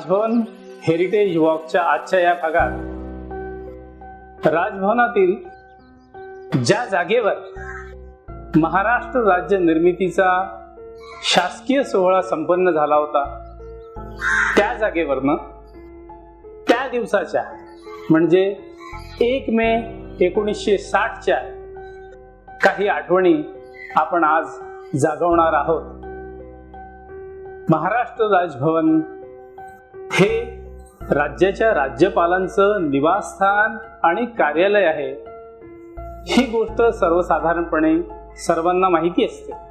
Raj Bhavan heritage वॉकच्या आजच्या या भागात राजभवनातील ज्या जागेवर महाराष्ट्र राज्य निर्मितीचा शासकीय सोहळा संपन्न झाला होता त्या जागेवरनं त्या दिवसाच्या म्हणजे एक मे एकोणीसशे साठच्या काही आठवणी आपण आज जागवणार आहोत. महाराष्ट्र राजभवन हे राज्याच्या राज्यपालांचं निवासस्थान आणि कार्यालय आहे. ही गोष्ट सर्वसाधारणपणे सर्वांना माहिती असते.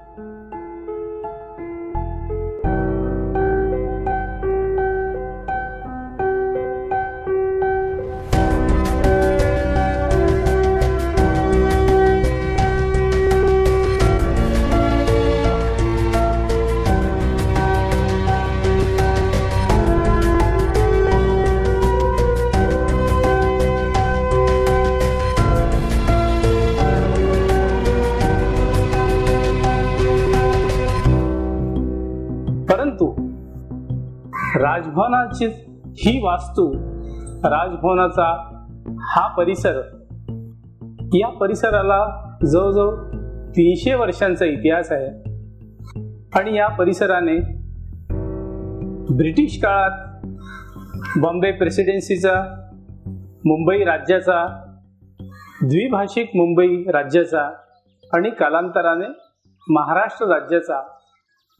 राजभवनाची ही वास्तू राजभवनाचा हा परिसर या परिसराला जवळजवळ तीनशे वर्षांचा इतिहास आहे. आणि या परिसराने ब्रिटिश काळात बॉम्बे प्रेसिडेन्सीचा मुंबई राज्याचा द्विभाषिक मुंबई राज्याचा आणि कालांतराने महाराष्ट्र राज्याचा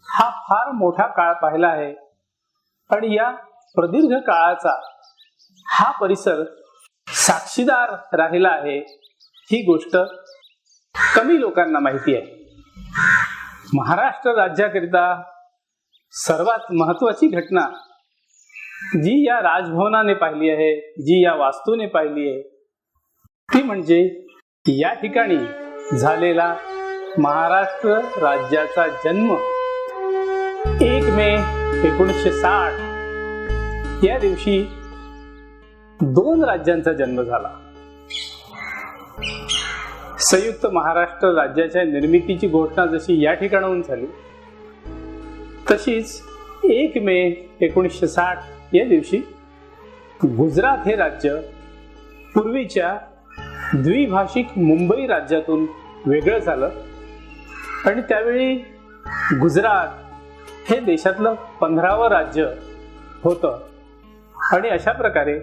हा फार मोठा काळ पाहिला आहे. आणि या प्रदीर्घ काळाचा हा परिसर साक्षीदार राहिला आहे ही गोष्ट कमी लोकांना माहिती आहे. महाराष्ट्र राज्याकरिता सर्वात महत्वाची घटना जी या राजभवनाने पाहिली आहे जी या वास्तूने पाहिली आहे ती म्हणजे या ठिकाणी झालेला महाराष्ट्र राज्याचा जन्म. एक मे एकोणीसशे साठ या दिवशी दोन राज्यांचा जन्म झाला. संयुक्त महाराष्ट्र राज्याच्या निर्मितीची घोषणा जशी या ठिकाणाहून झाली तशीच एक मे एकोणीसशे साठ या दिवशी गुजरात हे राज्य पूर्वीच्या द्विभाषिक मुंबई राज्यातून वेगळं झालं. आणि त्यावेळी गुजरात हे देशातलं पंधरावं राज्य होतं. आणि अशा प्रकारे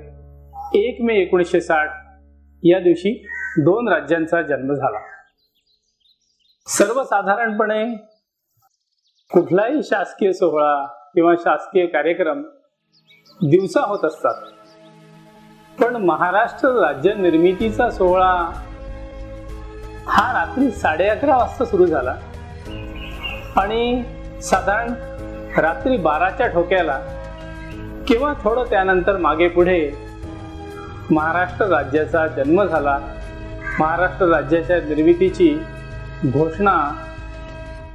एक मे एकोणीसशे साठ या दिवशी दोन राज्यांचा जन्म झाला. सर्वसाधारणपणे कुठलाही शासकीय सोहळा किंवा शासकीय कार्यक्रम दिवसा होत असतात. पण महाराष्ट्र राज्य निर्मितीचा सोहळा हा रात्री साडे अकरा वाजता सुरू झाला. आणि साधारण रात्री बाराच्या ठोक्याला किंवा थोडं त्यानंतर मागे पुढे महाराष्ट्र राज्याचा जन्म झाला. महाराष्ट्र राज्याच्या निर्मितीची घोषणा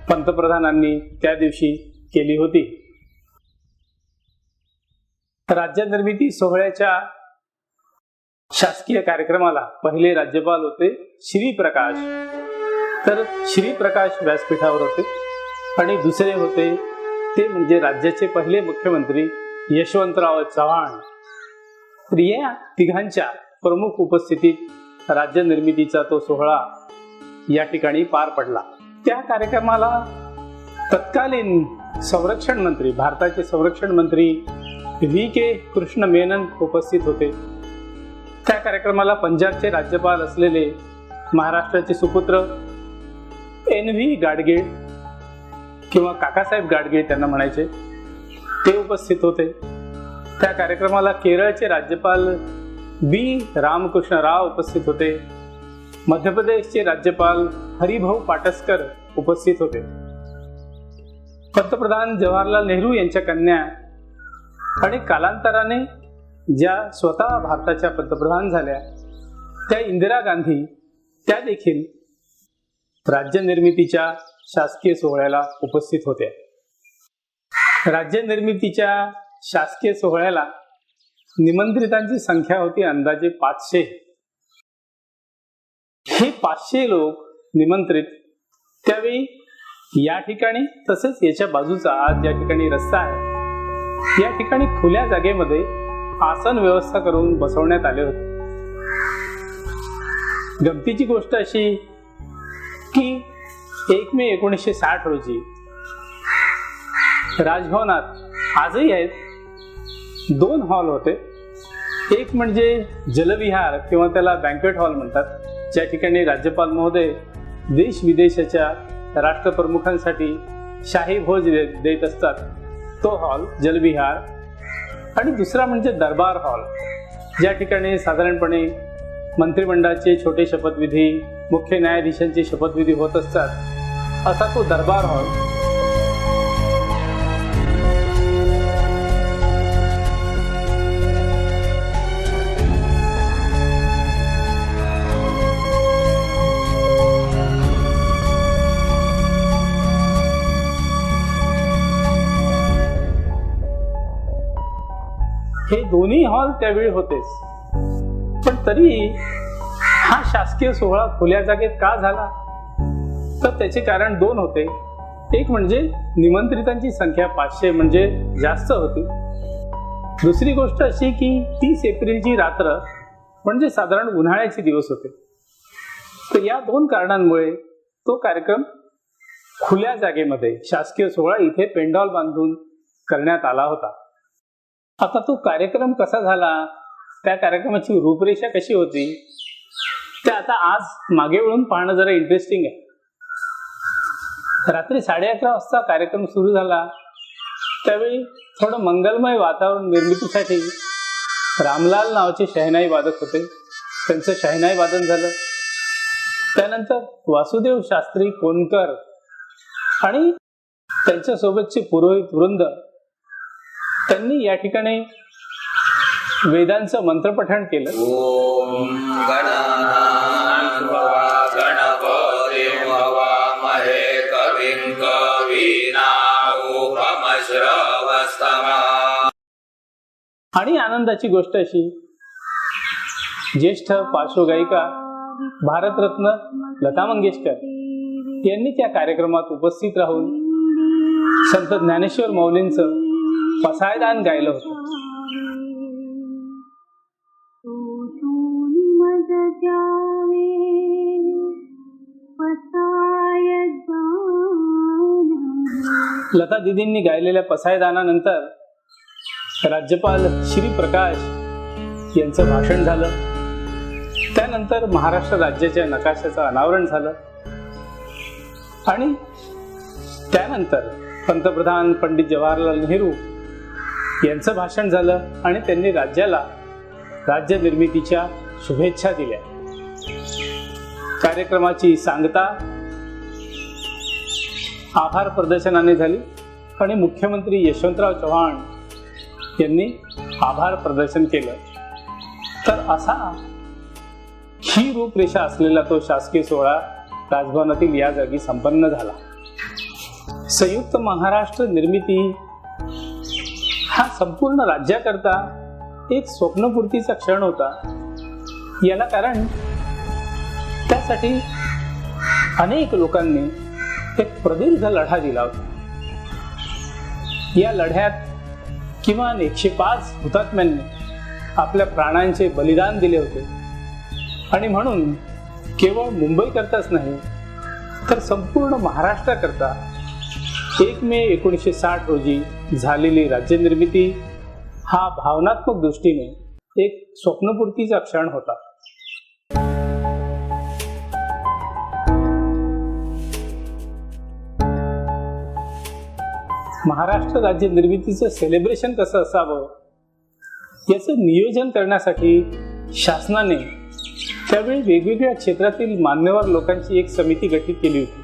पंतप्रधानांनी त्या दिवशी केली होती. राज्य निर्मिती सोहळ्याच्या शासकीय कार्यक्रमाला पहिले राज्यपाल होते श्री प्रकाश. तर श्री प्रकाश व्यासपीठावर होते आणि दुसरे होते ते म्हणजे राज्याचे पहिले मुख्यमंत्री यशवंतराव चव्हाण. या तिघांच्या प्रमुख उपस्थितीत राज्य निर्मितीचा तो सोहळा या ठिकाणी पार पडला. त्या कार्यक्रमाला तत्कालीन संरक्षण मंत्री भारताचे संरक्षण मंत्री व्ही. के. कृष्ण मेनन उपस्थित होते. त्या कार्यक्रमाला पंजाबचे राज्यपाल असलेले महाराष्ट्राचे सुपुत्र एन व्ही गाडगीळ किंवा काकासाहेब गाडगे त्यांना म्हणायचे ते उपस्थित होते. त्या कार्यक्रमाला केरळचे राज्यपाल बी. रामकृष्ण राव उपस्थित होते. मध्य प्रदेशचे राज्यपाल हरिभाऊ पाटसकर उपस्थित होते. पंतप्रधान जवाहरलाल नेहरू यांच्या कन्या आणि कालांतराने ज्या स्वतः भारताच्या पंतप्रधान झाल्या त्या इंदिरा गांधी त्या देखील राज्यनिर्मितीच्या शासकीय सोहळ्याला उपस्थित होत्या राज्य निर्मितीच्या शासकीय सोहळ्याला निमंत्रितांची संख्या होती अंदाजे पाचशे. हे पाचशे लोक निमंत्रित. त्यावेळी या ठिकाणी तसेच याच्या बाजूचा आज ज्या ठिकाणी रस्ता आहे. या ठिकाणी खुल्या जागेमध्ये आसन व्यवस्था करून बसवण्यात आले होते. गमतीची गोष्ट अशी की एक मे एकोणीसशे साठ रोजी राजभवनात आजही आहेत. दोन हॉल होते. एक म्हणजे जलविहार किंवा त्याला बँकेट हॉल म्हणतात. ज्या ठिकाणी राज्यपाल महोदय देश विदेशाच्या राष्ट्रप्रमुखांसाठी शाही भोज देत असतात. तो हॉल जलविहार. आणि दुसरा म्हणजे दरबार हॉल. ज्या ठिकाणी साधारणपणे मंत्रिमंडळाचे छोटे शपथविधी मुख्य न्यायाधीशांचे शपथविधी होत असतात. असा तो दरबार हॉल. हे दोन्ही हॉल त्यावेळी होतेच. पण तरी हा शासकीय सोहळा खुल्या जागेत का झाला? त्याचे कारण दोन होते. एक म्हणजे निमंत्रितांची संख्या पाचशे म्हणजे जास्त होती. दुसरी गोष्ट अशी की तीस एप्रिलची रात्र म्हणजे साधारण उन्हाळ्याचे दिवस होते. तर या दोन कारणांमुळे तो कार्यक्रम खुल्या जागेमध्ये शासकीय सोहळा इथे पेंडॉल बांधून करण्यात आला होता. आता तो कार्यक्रम कसा झाला? त्या कार्यक्रमाची रूपरेषा कशी होती? ते आता आज मागे वळून पाहणं जरा इंटरेस्टिंग आहे. रात्री साडे अकरा वाजता कार्यक्रम सुरू झाला. त्यावेळी थोडं मंगलमय वातावरण निर्मितीसाठी रामलाल नावाचे शहनाई वादक होते. त्यांचं शहनाई वादन झालं. त्यानंतर वासुदेव शास्त्री कोणकर आणि त्यांच्यासोबतचे पुरोहित वृंद त्यांनी या ठिकाणी वेदांचं मंत्रपठण केलं. आणि आनंदाची गोष्ट अशी ज्येष्ठ पार्श्वगायिका भारतरत्न लता मंगेशकर यांनी त्या कार्यक्रमात उपस्थित राहून संत ज्ञानेश्वर मौलींचं पसायदान गायलं होतं. लता दिदींनी गायलेल्या पसायदानानंतर राज्यपाल श्री प्रकाश यांचं भाषण झालं. त्यानंतर महाराष्ट्र राज्याच्या नकाशाचं अनावरण झालं. आणि त्यानंतर पंतप्रधान पंडित जवाहरलाल नेहरू यांचं भाषण झालं आणि त्यांनी राज्याला राज्य निर्मितीच्या शुभेच्छा दिल्या. कार्यक्रमाची सांगता आभार प्रदर्शनाने झाली. आणि मुख्यमंत्री यशवंतराव चव्हाण यांनी आभार प्रदर्शन केलं. तर असा ही रूपरेषा असलेला तो शासकीय सोहळा राजभवनातील या जागी संपन्न झाला. संयुक्त महाराष्ट्र निर्मिती हा संपूर्ण राज्याकरता एक स्वप्नपूर्तीचा क्षण होता. याला कारण त्यासाठी अनेक लोकांनी एक प्रदीर्घ लढा दिला होता. या लढ्यात किमान एकशे पाच हुतात्म्यांनी आपल्या प्राणांचे बलिदान दिले होते. आणि म्हणून केवळ मुंबईकरताच नाही तर संपूर्ण महाराष्ट्राकरता एक मे एकोणीसशे साठ रोजी झालेली राज्यनिर्मिती हा भावनात्मक दृष्टीने एक स्वप्नपूर्तीचा क्षण होता. महाराष्ट्र राज्य निर्मितीचं सेलिब्रेशन कसं असावं? याचं नियोजन करण्यासाठी शासनाने त्यावेळी वेगवेगळ्या क्षेत्रातील मान्यवर लोकांची एक समिती गठीत केली होती.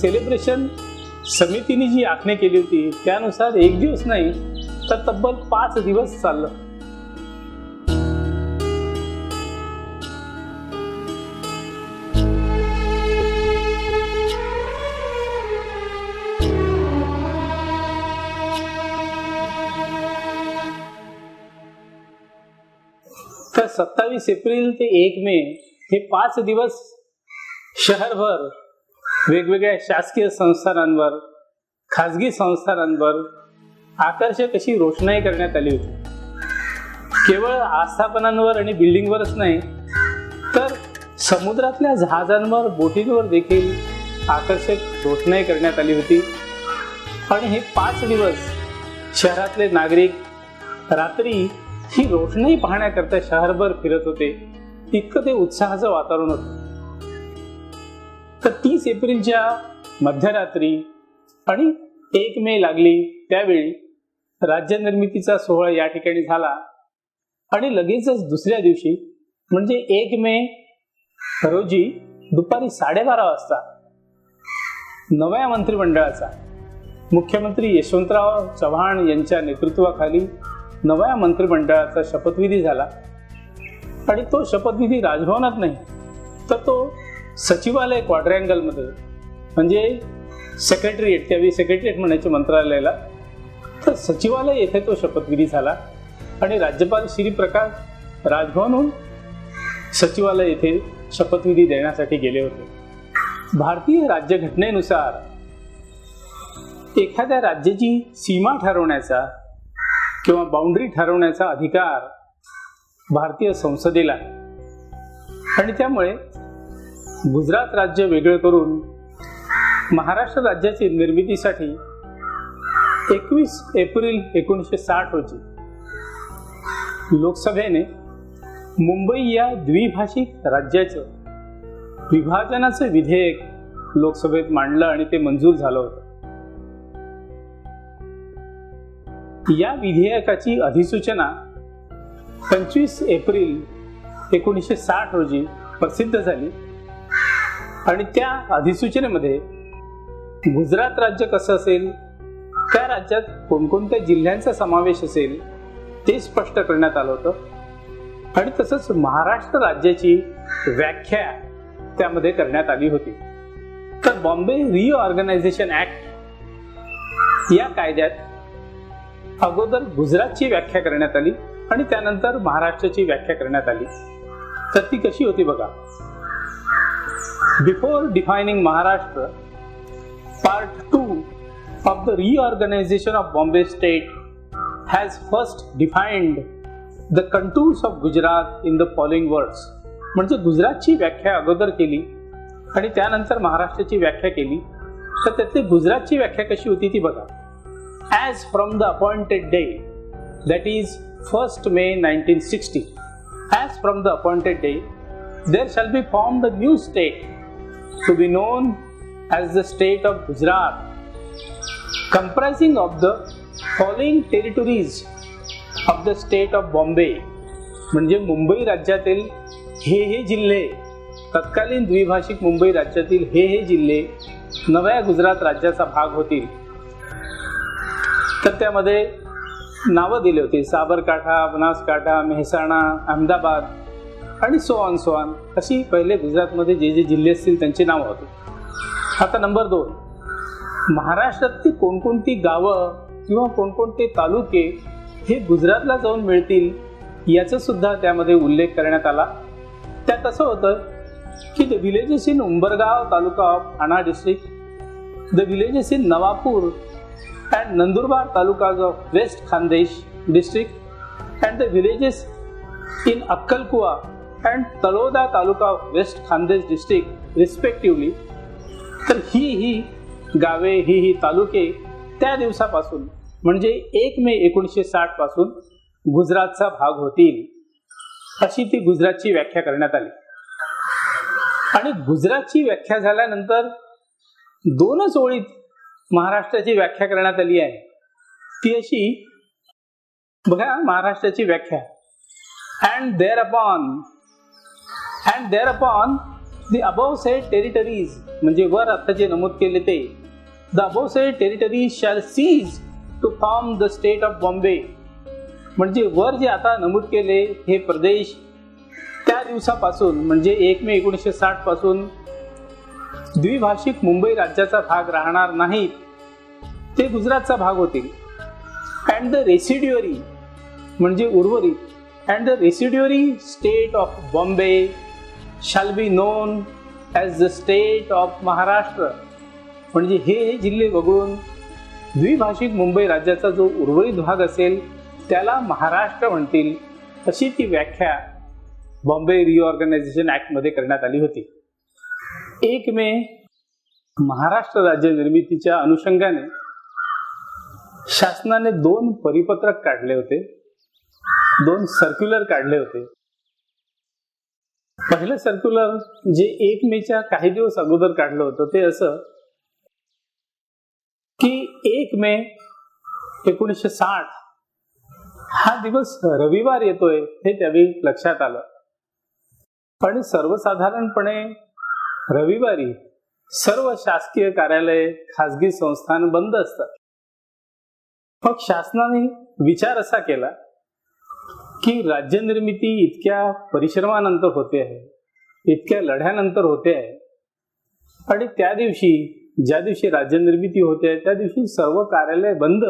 सेलिब्रेशन समितीने जी आखणी केली होती त्यानुसार एक दिवस नाही तर तब्बल पाच दिवस चाललं. तर सत्तावीस एप्रिल ते एक मे हे पाच दिवस शहरभर वेगवेगळ्या शासकीय संस्थानांवर खाजगी संस्थानांवर आकर्षक अशी रोषणाई करण्यात आली होती. केवळ आस्थापनांवर आणि बिल्डिंगवरच नाही तर समुद्रातल्या जहाजांवर बोटींवर देखील आकर्षक रोषणाई करण्यात आली होती. आणि हे पाच दिवस शहरातले नागरिक रात्री ही रोषणाई पाहण्याकरता शहरभर फिरत होते. इतकं ते उत्साहाचं वातावरण होतं. तर तीस एप्रिलच्या मध्यरात्री आणि एक मे लागली त्यावेळी राज्य निर्मितीचा सोहळा या ठिकाणी झाला. आणि लगेचच दुसऱ्या दिवशी म्हणजे एक मे रोजी दुपारी साडेबारा वाजता नव्या मंत्रिमंडळाचा मुख्यमंत्री यशवंतराव चव्हाण यांच्या नेतृत्वाखाली नव्या मंत्रिमंडळाचा शपथविधी झाला. आणि तो शपथविधी राजभवनात नाही तर तो सचिवालय क्वाड्रँगलमध्ये म्हणजे सेक्रेटरीएट त्यावेळी सेक्रेटरीएट म्हणायचे मंत्रालयाला तर सचिवालय येथे तो शपथविधी झाला आणि राज्यपाल श्री प्रकाश राजभवनहून सचिवालय येथे शपथविधी देण्यासाठी गेले होते भारतीय राज्यघटनेनुसार एखाद्या राज्याची सीमा ठरवण्याचा किंवा बाउंड्री ठरवण्याचा अधिकार भारतीय संसदेला आहे. आणि त्यामुळे गुजरात राज्य वेगळं करून महाराष्ट्र राज्याची निर्मितीसाठी एकवीस एप्रिल एकोणीसशे साठ रोजी लोकसभेने मुंबई या द्विभाषिक राज्याचं विभाजनाचं विधेयक लोकसभेत मांडलं आणि ते मंजूर झालं होतं. या विधेयकाची अधिसूचना पंचवीस एप्रिल एकोणीसशे साठ रोजी प्रसिद्ध झाली. आणि त्या अधिसूचनेमध्ये गुजरात राज्य कसं असेल त्या राज्यात कोणकोणत्या जिल्ह्यांचा समावेश असेल ते स्पष्ट करण्यात आलं होतं. आणि तसंच महाराष्ट्र राज्याची व्याख्या त्यामध्ये करण्यात आली होती. तर बॉम्बे रिऑर्गनायझेशन ऍक्ट या कायद्यात अगोदर गुजरातची व्याख्या करण्यात आली आणि त्यानंतर महाराष्ट्राची व्याख्या करण्यात आली. तर ती कशी होती बघा. Before defining Maharashtra part two of the reorganization of Bombay state has first defined the contours of Gujarat in the following words म्हणजे गुजरातची व्याख्या अगोदर केली आणि त्यानंतर महाराष्ट्राची व्याख्या केली. तर त्यातली गुजरातची व्याख्या कशी होती ती बघा. As from the appointed day that is first May nineteen sixty as from the appointed day there shall be form the new state to be known as the state of Gujarat comprising of the following territories of the state of Bombay. म्हणजे मुंबई राज्यातील हे हे जिल्हे तत्कालीन द्विभाषिक मुंबई राज्यातील हे हे जिल्हे नव्या गुजरात राज्याचा भाग होतील. तर त्यामध्ये नावं दिली होती. साबरकाठा बनासकाठा मेहसाणा अहमदाबाद आणि सो ऑन सो ऑन अशी पहिले गुजरातमध्ये जे जे जिल्हे असतील त्यांची नावं होती आता नंबर दोन. महाराष्ट्रातली कोणकोणती गावं किंवा कोणकोणते तालुके हे गुजरातला जाऊन मिळतील याचा सुद्धा त्यामध्ये उल्लेख करण्यात आला. त्यात असं होतं की the villages in Umbergaon taluka of Thana district the villages in Navapur and Nandurbar talukas of West Khandesh district and the villages in अक्कलकुवा and Taloda taluka West Khandesh district respectively तर ही ही गावे ही ही तालुके त्या दिवसापासून म्हणजे एक मे एकोणीसशे साठपासून गुजरातचा भाग होतील अशी ती गुजरातची व्याख्या करण्यात आली. आणि गुजरातची व्याख्या झाल्यानंतर दोनच ओळीत महाराष्ट्राची व्याख्या करण्यात आली आहे. ती अशी बघा महाराष्ट्राची व्याख्या. And thereupon and thereupon the above said territories म्हणजे वर आता जे नमूद केले ते the above said territories shall cease to form the state of Bombay म्हणजे वर जे आता नमूद केले हे प्रदेश त्या दिवसापासून म्हणजे एक मे एकोणीसशे साठपासून द्विभाषिक मुंबई राज्याचा भाग राहणार नाहीत ते गुजरातचा भाग होतील. अँड द रेसिड्युअरी म्हणजे उर्वरित and the residuary state of Bombay shall be known as the state of Maharashtra म्हणजे हे जिल्हे वगळून द्विभाषिक मुंबई राज्याचा जो उर्वरित भाग असेल त्याला महाराष्ट्र म्हणतील अशी ती व्याख्या बॉम्बे रिऑर्गनायझेशन ॲक्टमध्ये करण्यात आली होती. एक मे महाराष्ट्र राज्य निर्मितीच्या अनुषंगाने शासनाने दोन परिपत्रक काढले होते दोन सर्क्युलर काढले होते. पहिलं सर्क्युलर जे एक मेच्या काही दिवस अगोदर काढलं होतं ते असं की एक मे एकोणीसशे साठ हा दिवस रविवार येतोय हे त्यावेळी लक्षात आलं. पण सर्वसाधारणपणे रविवारी सर्व शासकीय कार्यालय खासगी संस्थान बंद असतात. मग शासनाने विचार असा केला की राज्यनिर्मिती इतक्या परिश्रमानंतर होते आहे इतक्या लढ्यानंतर होते आहे. आणि त्या दिवशी ज्या दिवशी राज्यनिर्मिती होते आहे त्या दिवशी सर्व कार्यालय बंद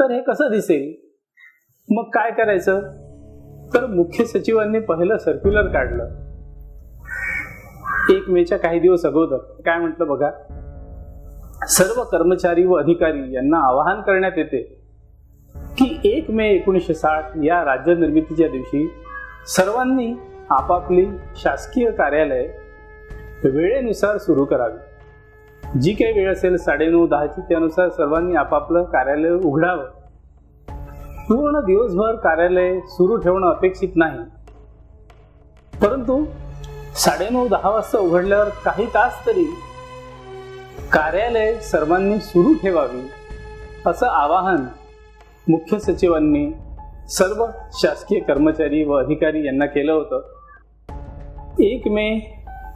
तर हे कसं दिसेल? मग काय करायचं? तर मुख्य सचिवांनी पहिलं सर्क्युलर काढलं. एक मेच्या काही दिवस अगोदर. काय म्हटलं बघा? सर्व कर्मचारी व अधिकारी यांना आवाहन करण्यात येते. की एक मे एकोणीसशे साठ या राज्य निर्मितीच्या दिवशी सर्वांनी आपापली शासकीय कार्यालय वेळेनुसार सुरू करावी. जी काही वेळ असेल साडेनऊ दहाची त्यानुसार सर्वांनी आपापलं कार्यालय उघडावं. पूर्ण दिवसभर कार्यालय सुरू ठेवणं अपेक्षित नाही. परंतु साडेनऊ दहा वाजता उघडल्यावर काही तास तरी कार्यालय सर्वांनी सुरू ठेवावी असं आवाहन मुख्य सचिवांनी सर्व शासकीय कर्मचारी व अधिकारी यांना केलं होतं. एक मे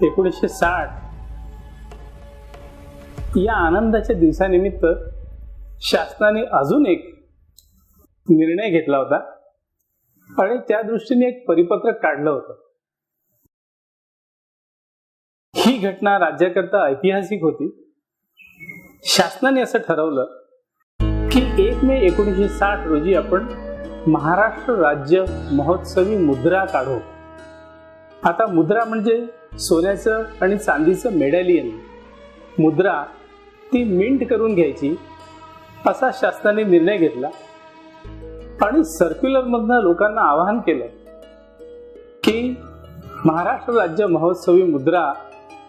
एकोणीसशे साठ या आनंदाच्या दिवसानिमित्त शासनाने अजून एक निर्णय घेतला होता आणि त्या दृष्टीने एक परिपत्रक काढलं होतं. ही घटना राज्याकरता ऐतिहासिक होती. शासनाने असं ठरवलं की एक मे एकोणीसशे साठ रोजी आपण महाराष्ट्र राज्य महोत्सवी मुद्रा काढू. आता मुद्रा म्हणजे सोन्याचं आणि चांदीचं मेडॅलियन. मुद्रा ती मिंट करून घ्यायची असा शासनाने निर्णय घेतला आणि सर्क्युलरमधनं लोकांना आवाहन केलं की महाराष्ट्र राज्य महोत्सवी मुद्रा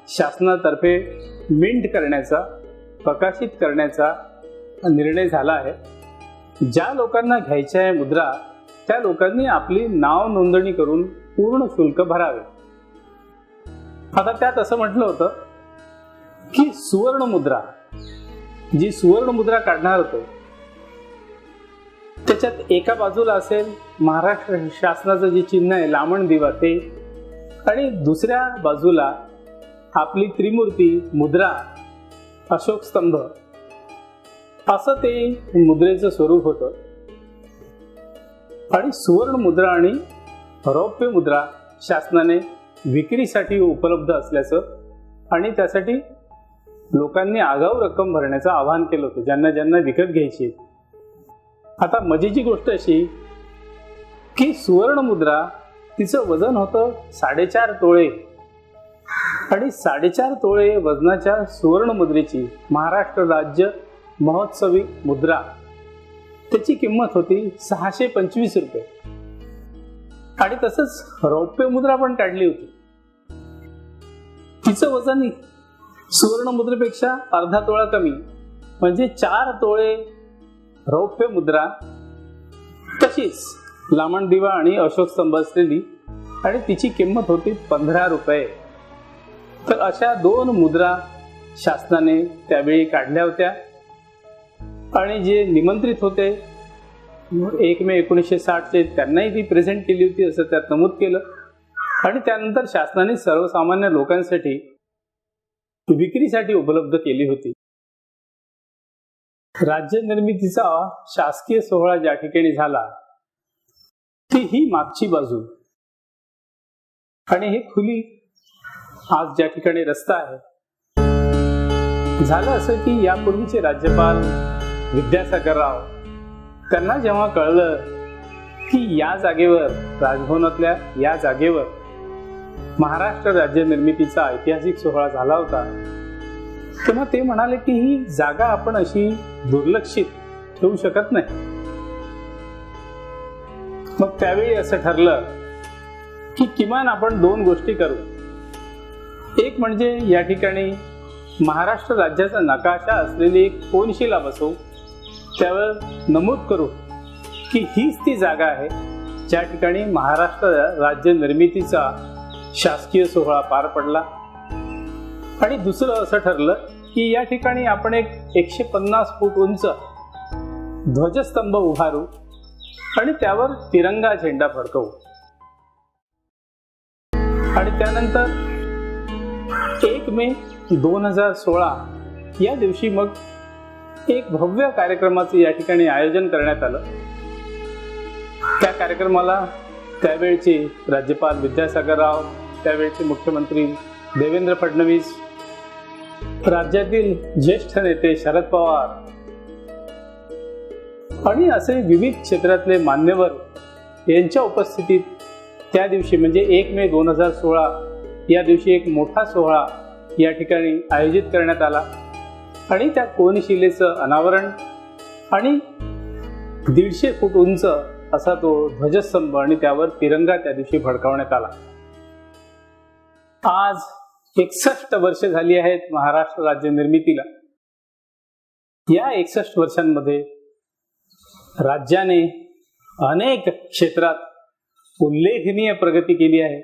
शासनातर्फे मिंट करण्याचा प्रकाशित करण्याचा निर्णय झाला आहे. ज्या लोकांना घ्यायच्या आहे मुद्रा त्या लोकांनी आपली नाव नोंदणी करून पूर्ण शुल्क भरावे. आता त्यात असं म्हटलं होतं की सुवर्ण मुद्रा जी सुवर्ण मुद्रा काढणार होतो त्याच्यात एका बाजूला असेल महाराष्ट्र शासनाचं जे चिन्ह आहे लामण दिवा ते आणि दुसऱ्या बाजूला आपली त्रिमूर्ती मुद्रा अशोक स्तंभ. असं ते मुद्रेचं स्वरूप होतं. आणि सुवर्ण मुद्रा आणि रौप्य मुद्रा शासनाने विक्रीसाठी उपलब्ध असल्याचं आणि त्यासाठी लोकांनी आगाऊ रक्कम भरण्याचं आवाहन केलं होतं ज्यांना ज्यांना विकत घ्यायची आता मजेची गोष्ट अशी की सुवर्ण मुद्रा तिचं वजन होतं साडेचार तोळे. आणि साडेचार तोळे वजनाच्या सुवर्ण मुद्रेची महाराष्ट्र राज्य महोत्सवी मुद्रा. त्याची किंमत होती सहाशे पंचवीस रुपये. आणि तसंच रौप्य मुद्रा पण काढली होती. तिचं वजन सुवर्ण मुद्रेपेक्षा अर्धा तोळा कमी म्हणजे चार तोळे रौप्य मुद्रा. तशीच लामण दिवा आणि अशोक स्तंभ असलेली आणि तिची किंमत होती पंधरा रुपये. तर अशा दोन मुद्रा शासनाने त्यावेळी काढल्या होत्या. आणि जे निमंत्रित होते एक मे एकोणीसशे साठचे त्यांनाही ती प्रेझेंट केली होती असं त्यात नमूद केलं. आणि त्यानंतर शासनाने सर्वसामान्य लोकांसाठी विक्रीसाठी उपलब्ध केली होती. राज्य निर्मितीचा शासकीय सोहळा ज्या ठिकाणी झाला ती ही मागची बाजू. आणि हे खुली आज ज्या ठिकाणी रस्ता आहे. झालं असं की यापूर्वीचे राज्यपाल विद्यासागर राव त्यांना जेव्हा कळलं की या जागेवर राजभवनातल्या या जागेवर महाराष्ट्र राज्य निर्मितीचा ऐतिहासिक सोहळा झाला होता तेव्हा ते म्हणाले की ही जागा आपण अशी दुर्लक्षित ठेवू शकत नाही. मग त्यावेळी असं ठरलं की किमान आपण दोन गोष्टी करू. एक म्हणजे या ठिकाणी महाराष्ट्र राज्याचा नकाशा असलेली एक कोनशिला बसवू. त्यावर नमूद करू की हीच ती जागा आहे. ज्या ठिकाणी महाराष्ट्र राज्य निर्मितीचा शासकीय सोहळा पार पडला. आणि दुसरं असं ठरलं की या ठिकाणी आपण एक एकशे पन्नास फूट उंच ध्वजस्तंभ उभारू आणि त्यावर तिरंगा झेंडा फडकवू. आणि त्यानंतर एक मे दोन हजार सोळा या दिवशी मग एक भव्य कार्यक्रमाचं या ठिकाणी आयोजन करण्यात आलं. त्या कार्यक्रमाला त्यावेळचे राज्यपाल विद्यासागर राव त्यावेळचे मुख्यमंत्री देवेंद्र फडणवीस राज्यातील ज्येष्ठ नेते शरद पवार आणि असे विविध क्षेत्रातले मान्यवर यांच्या उपस्थितीत त्या दिवशी म्हणजे एक मे दोन हजार सोळा या दिवशी एक मोठा सोहळा या ठिकाणी आयोजित करण्यात आला. आणि त्या कोनशिलेचं अनावरण आणि दीडशे फूट उंच असा तो ध्वजस्तंभ आणि त्यावर तिरंगा त्या दिवशी फडकावण्यात आला. आज एकसष्ट वर्ष झाली आहेत महाराष्ट्र राज्य निर्मितीला. या एकसष्ट वर्षांमध्ये राज्याने अनेक क्षेत्रात उल्लेखनीय प्रगती केली आहे.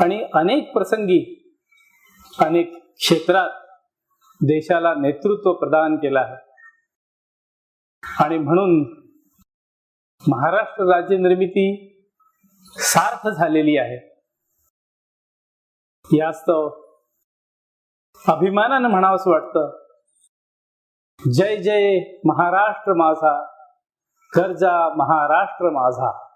आणि अनेक प्रसंगी अनेक क्षेत्रात देशाला नेतृत्व प्रदान केलं आहे. आणि म्हणून महाराष्ट्र राज्य निर्मिती सार्थ झालेली आहे. यास्तव अभिमानानं म्हणावंस वाटतं. जय जय महाराष्ट्र माझा कर्जा महाराष्ट्र माझा.